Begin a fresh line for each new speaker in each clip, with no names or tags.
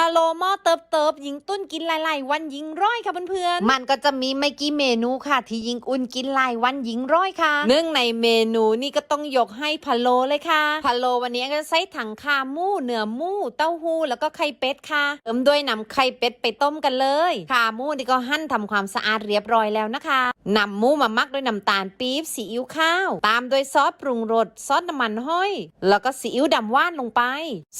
พะโลหม้อเติบเติบยิงตุ้นกินหลายๆ วันยิงร้อยค่ะเพื่อนๆ มันก็จะมีไม่กี่เมนูค่ะ ที่ยิงอุ่นกินหลายวันยิงร้อยค่ะ เนื่องในเมนูนี่ก็ต้องยกให้พะโลเลยค่ะพะโลวันนี้ก็ใช้ถังขาหมูเนื้อหมูเต้าหู้แล้วก็ไข่เป็ดค่ะเติมด้วยนำไข่เป็ดไปต้มกันเลยขาหมูนี่ก็หั่นทำความสะอาดเรียบร้อยแล้วนะคะนำหมูมามักด้วยน้ำตาลปี๊บซีอิ๊วข้าว ตามด้วยซอสปรุงรสซอสน้ำมันห้อย แล้วก็ซีอิ๊วดำว่านลงไป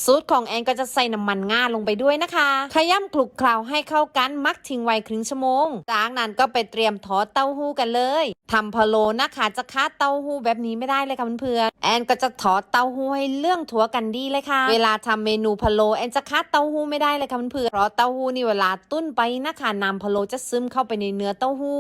สูตรของแอนก็จะใส่น้ำมันงาลงไปด้วยนะคะขย่ำคลุกเคล้าให้เข้ากันมักทิ้งไว้ครึ่งชั่วโมง จากนั้นก็ไปเตรียมทอดเต้าหู้กันเลยทำพะโล้นะคะจะคาดเต้าหู้แบบนี้ไม่ได้เลยค่ะเพื่อนๆแอนก็จะทอดเต้าหู้ให้เรื่องถั่วกันดีเลยค่ะ เวลาทำเมนูพะโล้แอนจะคาดเต้าหู้ไม่ได้เลยค่ะเพื่อนๆเพราะเต้าหู้นี่เวลาตุ้นไปนะคะน้ำพะโล้จะซึมเข้าไปในเนื้อเต้าหู้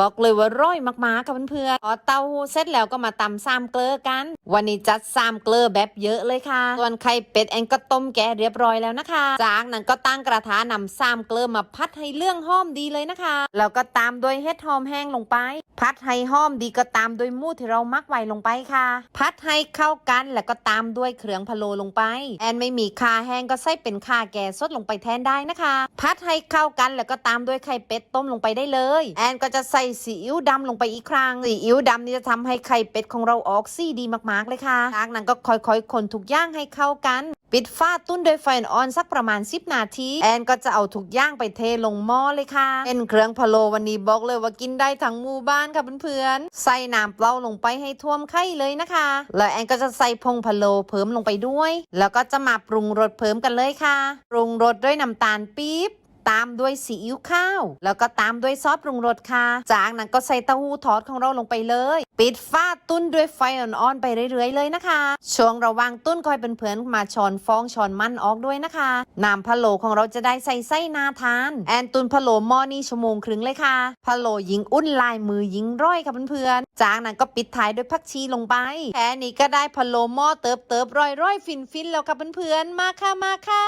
บอกเลยว่าร่อยมากๆค่ะเพื่อนๆพอเต้าหู้เสร็จแล้วก็มาตำซามเกลือกัน วันนี้จัดซามเกลือแบบเยอะเลยค่ะ ส่วนไข่เป็ดแอนก็ต้มแกะเรียบร้อยแล้วนะคะ จากนั้นก็ตั้งกระทะนำซามเกลือมาพัดให้เรื่องหอมดีเลยนะคะ แล้วก็ตามด้วยเห็ดหอมแห้งลงไป พัดให้หอมดีก็ตามด้วยมูที่เรามักไว้ลงไปค่ะ พัดให้เข้ากันแล้วก็ตามด้วยเครื่องพะโลลงไป แอนไม่มีคาแห้งก็ใส่เป็นคาแก่สดลงไปแทนได้นะคะ พัดให้เข้ากันแล้วก็ตามด้วยไข่เป็ดต้มลงไปได้เลย แอนก็จะใส่ซีอิ๊วดำลงไปอีกครั้งซีอิ๊วดำนี่จะทำให้ไข่เป็ดของเราออกซี่ดีมากๆเลยค่ะจากนั้นก็ค่อยๆ คนทุกย่างให้เข้ากัน ปิดฝ้าตุ้นด้วยไฟอ่อนสักประมาณ 10 นาที แอนก็จะเอาทุกย่างไปเทลงหม้อเลยค่ะ เป็นเครื่องพะโลวันนี้บอกเลยว่ากินได้ทั้งหมู่บ้านค่ะเพื่อนๆ ใส่น้ำเปล่าลงไปให้ท่วมไข่เลยนะคะ แล้วแอนก็จะใส่พงพะโลเพิ่มลงไปด้วย แล้วก็จะมาปรุงรสเพิ่มกันเลยค่ะ ปรุงรสด้วยน้ำตาลปี๊บ ตามด้วยซีอิ๊วข้าว แล้วก็ตามด้วยซอสปรุงรสค่ะ จากนั้นก็ใส่เต้าหู้ทอดของเราลงไปเลย ปิดฝ้าตุ้นด้วยไฟอ่อนๆไปเรื่อยๆเลยนะคะ ช่วงระว่างตุ้นคอยเป็นเพื่อนมาช้อนฟองช้อนมันออกด้วยนะคะน้ำพะโลของเราจะได้ใส่ไส้นาทาน แอนตุนพะโลหม้อนี่ชั่วโมงครึ่งเลยค่ะพะโลยิงอุ่นลายมือยิงร้อยค่ะเพื่อนๆจากนั้นก็ปิดท้ายด้วยผักชีลงไปแค่นี้ก็ได้พะโลหม้อเติบเติบๆร้อยๆฟินแล้วค่ะเพื่อนๆมาค่ะมาค่ะ